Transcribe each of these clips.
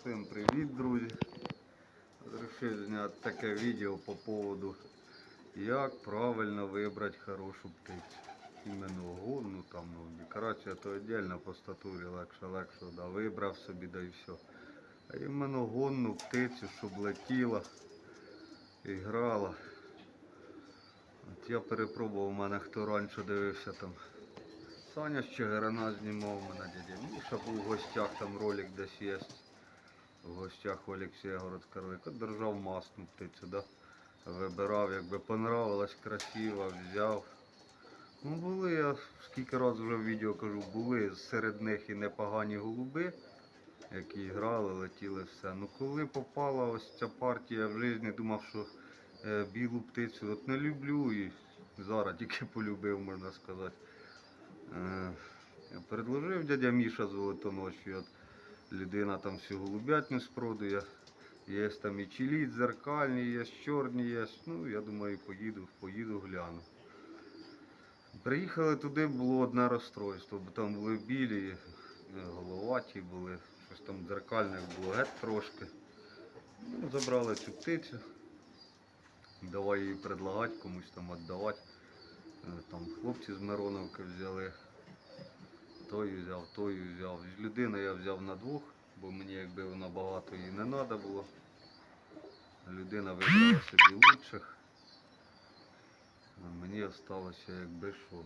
Всім привіт, друзі! Решив зняти таке відео по поводу, як правильно вибрати хорошу птицю. Іменно гонну там, ну, декорація то віддільно по статурі, легше, легше, да, вибрав собі, да і все. А іменно гонну птицю, щоб летіла і грала. От я перепробував, у мене хто раніше дивився там. Саня з Чигирина знімав мене дядя Міша був в гостях, там ролик десь є. В гостях Олексія Городскарвика. Держав масну птицю, да? вибирав, якби понравилась, красиво, взяв. Ну були, я скільки разів вже в відео кажу, були серед них і непогані голуби, які грали, летіли все. Ну коли попала ось ця партія в житті, думав, що е, білу птицю от не люблю і зараз тільки полюбив, можна сказати. Е, Предложив дядя Міша золотоночі, от людина там всю голубятню спродує. Є там і чилі, дзеркальні, є чорні, є. Ну, я думаю, поїду, поїду гляну. Приїхали туди, було одне розстройство, бо там були білі, е, головаті були, щось там дзеркальних було геть трошки. Ну, забрали цю птицю. Давай її предлагати, комусь там віддавати. Е, Там хлопці з Мироновки взяли. Той взяв, той взяв. Людину я взяв на двох, бо мені якби вона багато їй не треба було. Людина вибрала собі лучших. А мені залишилося якби що.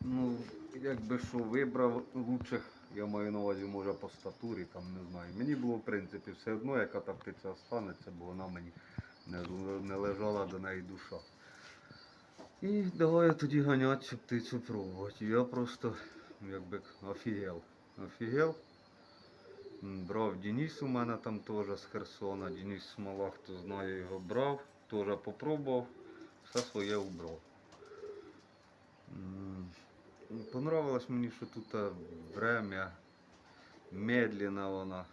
Ну, якби що вибрав лучших, я маю на увазі, може по статурі, там не знаю. Мені було в принципі все одно, яка та птиця останеться, бо вона мені не, не лежала до неї душа. І давай я тоді ганяти цю птицю пробувати. Я просто якби офігел. Офігел. Брав Денис у мене там теж з Херсона. Денис Смола, хто знає, його брав, теж попробував, все своє убрав. Понравилось мені, що тут е, время, медленно вона.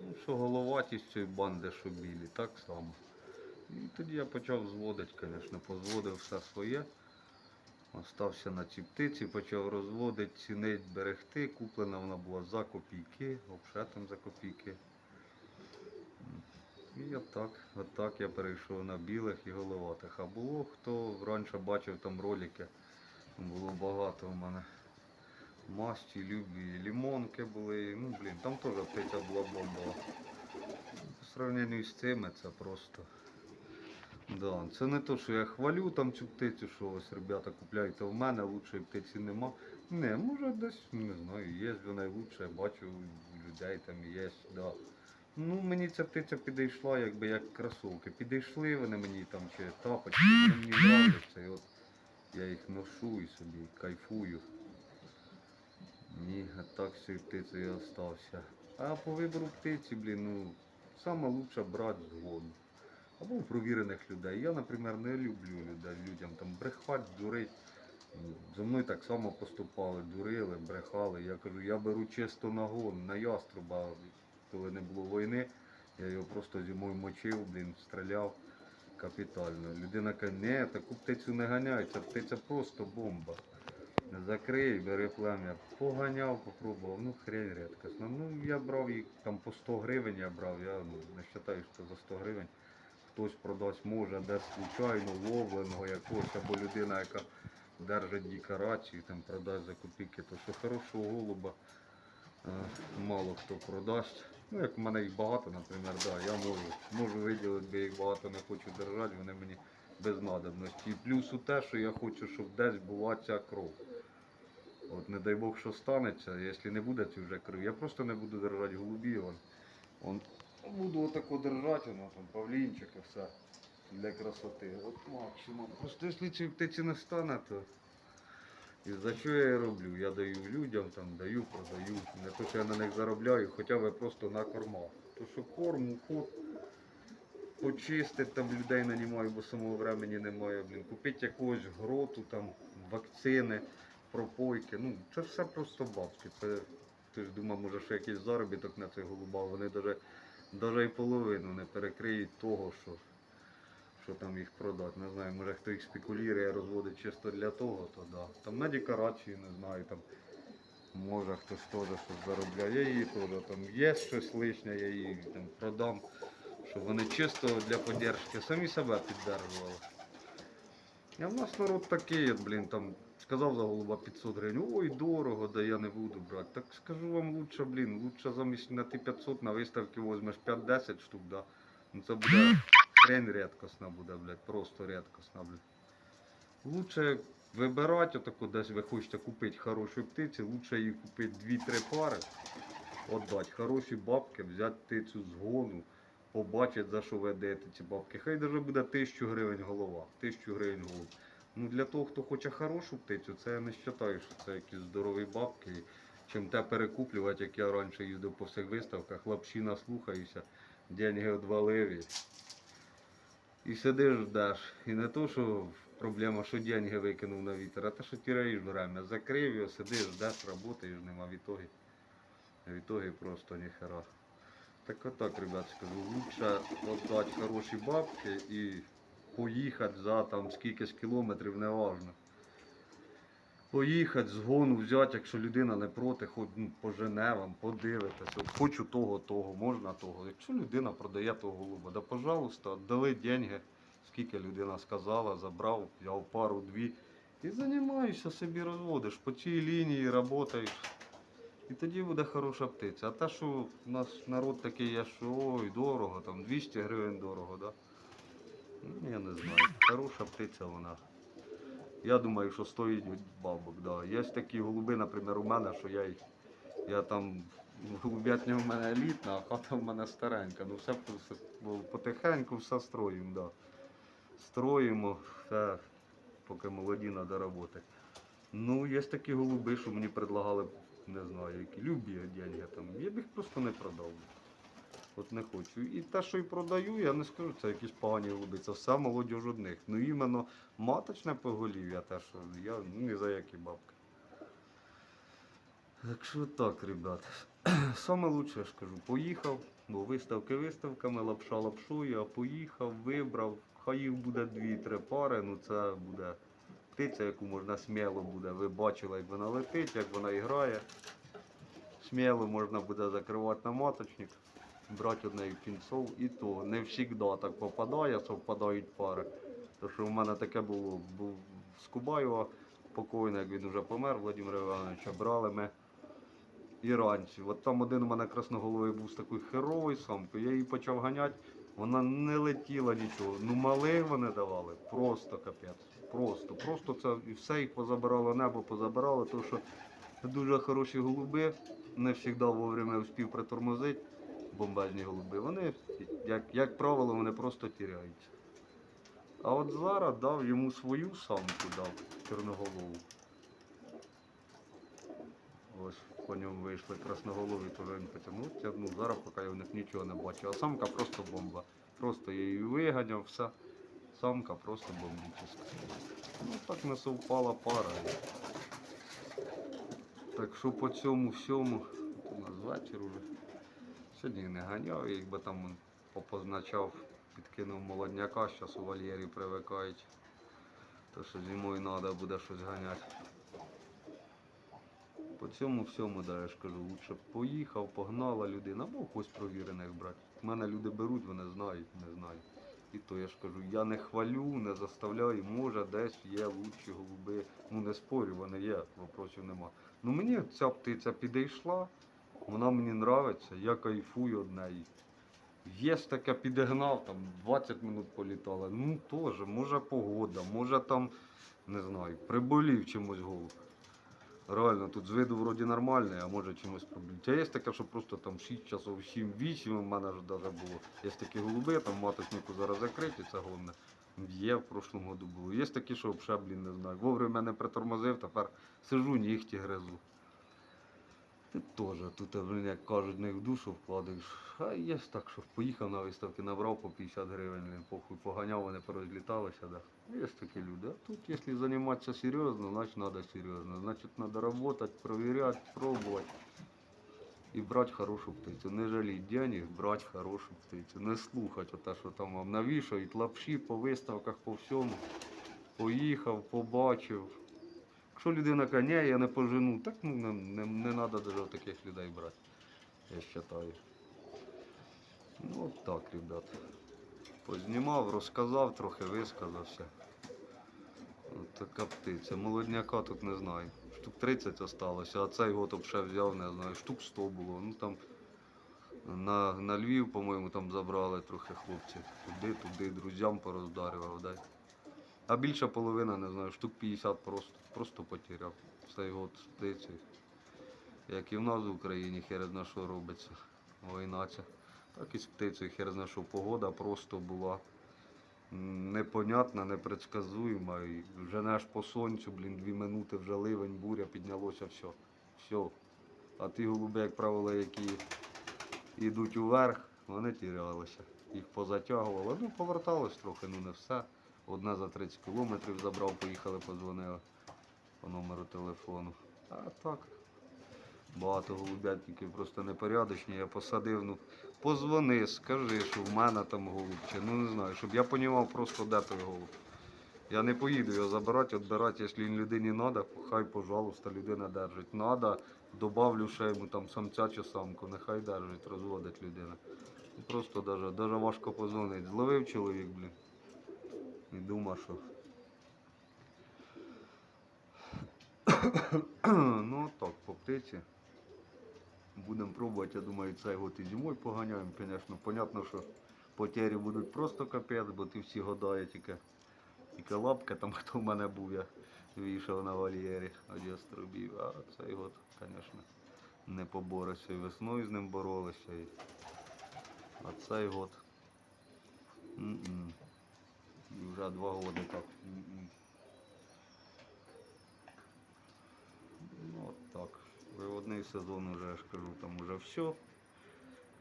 Ну, що головатість цієї банди, що білі, так само. І тоді я почав зводити, звісно, позводив все своє. Остався на цій птиці, почав розводити, цінити, берегти. Куплена вона була за копійки, там за копійки. І отак, отак я перейшов на білих і головатих. А було хто раніше бачив там ролики, було багато у мене масті, любі, лімонки були. Ну, блін, там теж птиця була бомбова. По сравненню з цими це просто. Да, це не то, що я хвалю там цю птицю, що ось ребята купляйте в мене, лучшої птиці нема. Не, може десь, не знаю, є вона лучше, я бачу людей там є, да. Ну, мені ця птиця підійшла, якби як кросовки. Підійшли вони мені там чи тапочки, вони мені нравляться, і от я їх ношу і собі кайфую. Ні, так з цією птицею я остався. А по вибору птиці, блін, ну, лучше брати згодом. Або у провірених людей. Я, наприклад, не люблю людей, людям там брехати, дурить. Зо мною так само поступали, дурили, брехали. Я кажу, я беру чисто на гон, на яструба, коли не було війни. Я його просто зимою мочив, блін, стріляв капітально. Людина каже, не, таку птицю не ганяй, ця птиця просто бомба. Закрий, бери плем'я. Поганяв, попробував, ну хрень рідкісна. Ну я брав їх там по 100 гривень я брав, я ну, не вважаю, що за 100 гривень хтось продасть може десь случайно ловленого якогось, або людина, яка держить декорації, там продасть за копійки, то що хорошого голуба е, мало хто продасть. Ну, як в мене їх багато, наприклад, да, я можу, можу виділити, бо їх багато не хочу держати, вони мені без надобності. І плюс у те, що я хочу, щоб десь була ця кров. От не дай Бог, що станеться, якщо не буде цієї вже крові, я просто не буду держати голубів. Он, буду отако держати, воно там павлінчик і все для красоти. От максимум. Просто якщо цієї птиці не стане, то і за що я і роблю? Я даю людям, там, даю, продаю. Не то, що я на них заробляю, хоча б просто на кормах. То що корм, уход, почистити там людей нанімаю, бо самого времени немає. Блін. Купити якогось гроту, там, вакцини, пропойки. Ну, це все просто бабки. Це, ти ж думав, може, що якийсь заробіток на цих голубах. Вони навіть, навіть і половину не перекриють того, що, що там їх продати. Не знаю, може хто їх спекулює, розводить чисто для того, то да. Там на декорації, не знаю, там Може хтось теж щось заробляє. Я її теж там є щось лишнє, я її там продам. Щоб вони чисто для поддержки самі себе піддержували. А в нас народ такий, блін, там сказав за голуба 500 гривень, ой, дорого, да я не буду брати. Так скажу вам лучше, блін, лучше замість на ті 500 на виставці візьмеш 5-10 штук, да. Ну це буде хрень рідкосна буде, блядь, просто рідкосна, блядь. Лучше вибирати отаку, десь ви хочете купити хороші птиці, лучше її купити 2-3 пари, отдати хороші бабки, взяти птицю з гону, побачити, за що ви даєте ці бабки. Хай навіть буде 1000 гривень голова, 1000 гривень голуб. Ну для того, хто хоче хорошу птицю, це я не вважаю, що це якісь здорові бабки. Чим те перекуплювати, як я раніше їздив по всіх виставках, лапші наслухаюся, деньги одвалив і, сидиш ждеш. І не то, що проблема, що деньги викинув на вітер, а те, що тираєш время. Закрив його, сидиш, ждеш, працюєш, нема відтоги. Відтоги просто ніхера. Так отак, ребят, скажу, лучше отдати хороші бабки і поїхати за там скількись кілометрів, не важно. Поїхати, згону взяти, якщо людина не проти, хоч ну, пожене вам, подивитися, хочу того, того, можна того. Якщо людина продає того голуба, да пожалуйста, дали деньги, скільки людина сказала, забрав, взяв пару-дві. І займаєшся собі розводиш, по цій лінії працюєш. І тоді буде хороша птиця. А те, що у нас народ такий є, що ой, дорого, там 200 гривень дорого, да? Ну, я не знаю. Хороша птиця вона. Я думаю, що стоїть бабок, да. Є такі голуби, наприклад, у мене, що я, їх- я там голубятня в мене елітна, а хата в мене старенька. Ну все, все потихеньку все строїмо, да. Строїмо, все, поки молоді треба роботи. Ну, є такі голуби, що мені предлагали, не знаю, які любі деньги там. Я б їх просто не продав. От не хочу. І те, що і продаю, я не скажу, це якісь погані голуби, це все молодіж одних. Ну іменно маточне поголів'я, те, що я ну, ні за які бабки. Так що так, ребят. Саме лучше, я ж кажу, поїхав, бо виставки виставками, лапша лапшою, а поїхав, вибрав, хай їх буде дві-три пари, ну це буде птиця, яку можна сміло буде. Ви бачили, як вона летить, як вона грає. Сміло можна буде закривати на маточник, брати однею кінцов і то не завжди так попадає, совпадають пари. То що в мене таке було, був з Кубаєва як він вже помер, Владимира Івановича, брали ми іранці. От там один у мене красноголовий був з такою херовою самкою, я її почав ганяти, вона не летіла нічого. Ну малих вони давали, просто капець. Просто, просто це і все їх позабирало небо, позабирало, тому що дуже хороші голуби, не завжди вовремя успів притормозити, бомбезні голуби. Вони, як, як правило, вони просто тіряються. А от зараз дав йому свою самку дав чорноголову. Ось по ньому вийшли красноголові, теж він потягнув, тягнув. Зараз поки я в них нічого не бачу. А самка просто бомба. Просто я її виганяв, все. Самка просто бомбічна. Ну так не совпала пара. Так що по цьому всьому, у нас вечір уже. Сьогодні не ганяв, їх би там он попозначав, підкинув молодняка, зараз у вольєрі привикають. То що зимою треба буде щось ганяти. По цьому всьому, да, я ж кажу, лучше б поїхав, погнала людина, або когось провірених брати. У мене люди беруть, вони знають, не знають. І то я ж кажу, я не хвалю, не заставляю, може десь є лучші голуби. Ну не спорю, вони є, вопросів нема. Ну мені ця птиця підійшла, вона мені нравиться, я кайфую від неї. Є таке підігнав, там 20 минут політала. Ну теж, може погода, може там, не знаю, приболів чимось голуб. Реально, тут з виду вроді нормальний, а може чимось проблем. Та є таке, що просто там 6 часов, 7-8 у мене ж даже було. Є такі голуби, там маточнику зараз закриті, це головне. Є в прошлому году було. Є такі, що взагалі, блін, не знаю. Вовремя не притормозив, тепер сижу, нігті гризу. Ти теж тут, як кажуть, не в душу вкладаєш. А є так, що поїхав на виставки, набрав по 50 гривень, похуй, поганяв, вони порозліталися. Да. Є такі люди. А тут, якщо займатися серйозно, значить треба серйозно. Значить, треба працювати, перевіряти, пробувати. І брати хорошу птицю. Не жаліть денег, брати хорошу птицю. Не слухати те, що там вам навішають лапші по виставках, по всьому. Поїхав, побачив. Якщо людина каже, ні, я не пожену, так ну, не, не, не треба навіть таких людей брати. Я вважаю. Ну от так, ребят. Познімав, розказав, трохи висказався. От така птиця. Молодняка тут не знаю. Штук 30 осталося, а цей год вже взяв, не знаю, штук 100 було. Ну там на, на Львів, по-моєму, там забрали трохи хлопців. Туди, туди, друзям пороздарював, дай. А більша половина, не знаю, штук 50 просто, просто потеряв. Год з птицею. Як і в нас в Україні, хер зна що робиться. Війна ця. Так і з птицею, хер зна що погода просто була непонятна, непредсказуєма. І женеш по сонцю, блін, дві минути вже ливень, буря, піднялося все. Все. А ті голуби, як правило, які йдуть уверх, вони тірялися. Їх позатягувало. Ну, поверталось трохи, ну не все. Одне за 30 кілометрів забрав, поїхали, подзвонили по номеру телефону. А так. Багато голубят, просто непорядочні. Я посадив, ну позвони, скажи, що в мене там голуб, чи ну не знаю, щоб я розумів просто, де той голуб. Я не поїду його забирати, відбирати, якщо людині треба, хай, пожалуйста, людина держить. Надо, добавлю ще йому там самця чи самку, нехай держить, розводить людина. Просто даже, даже важко позвонити. Зловив чоловік, блін. І думав, що. ну так, по птиці. Будемо пробувати, я думаю, цей год і зимою поганяємо, звісно. Понятно, що потері будуть просто капець, бо ти всі гадає тільки, тільки лапка там, хто в мене був, я вийшов на вольєрі яструбів. А цей год, звісно, не поборешся. І весною з ним боролися. І... А цей год. м-м. І вже два так. м-м. Ну, от так. Виводний сезон вже, я ж кажу, там вже все.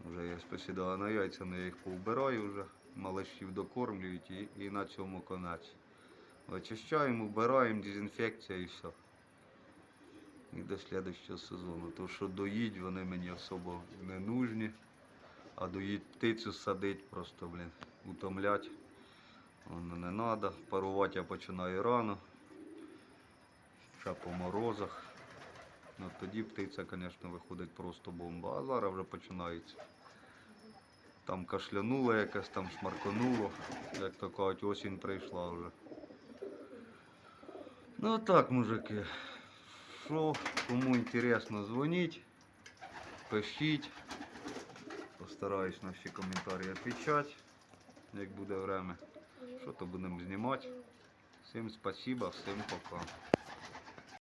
Вже я спосідала на яйця, але я їх повбираю вже. Малашів докормлюють і, і на цьому конець. Очищаємо, вбираємо, дезінфекція і все. І до слідчого сезону. То що доїть, вони мені особо не нужні. А доїть птицю садить просто, блін, утомлять. Воно не треба. Парувати я починаю рано. Ще по морозах. Ну, тоді птиця, звісно, виходить просто бомба. А зараз вже починається. Там кашлянуло якесь, там шмаркануло, як то кажуть, осінь прийшла вже. Ну так, мужики. Що, кому інтересно, дзвоніть, пишіть. Постараюсь на всі коментарі відповідати, як буде время. Що то будемо знімати. Всім спасибо, всім пока.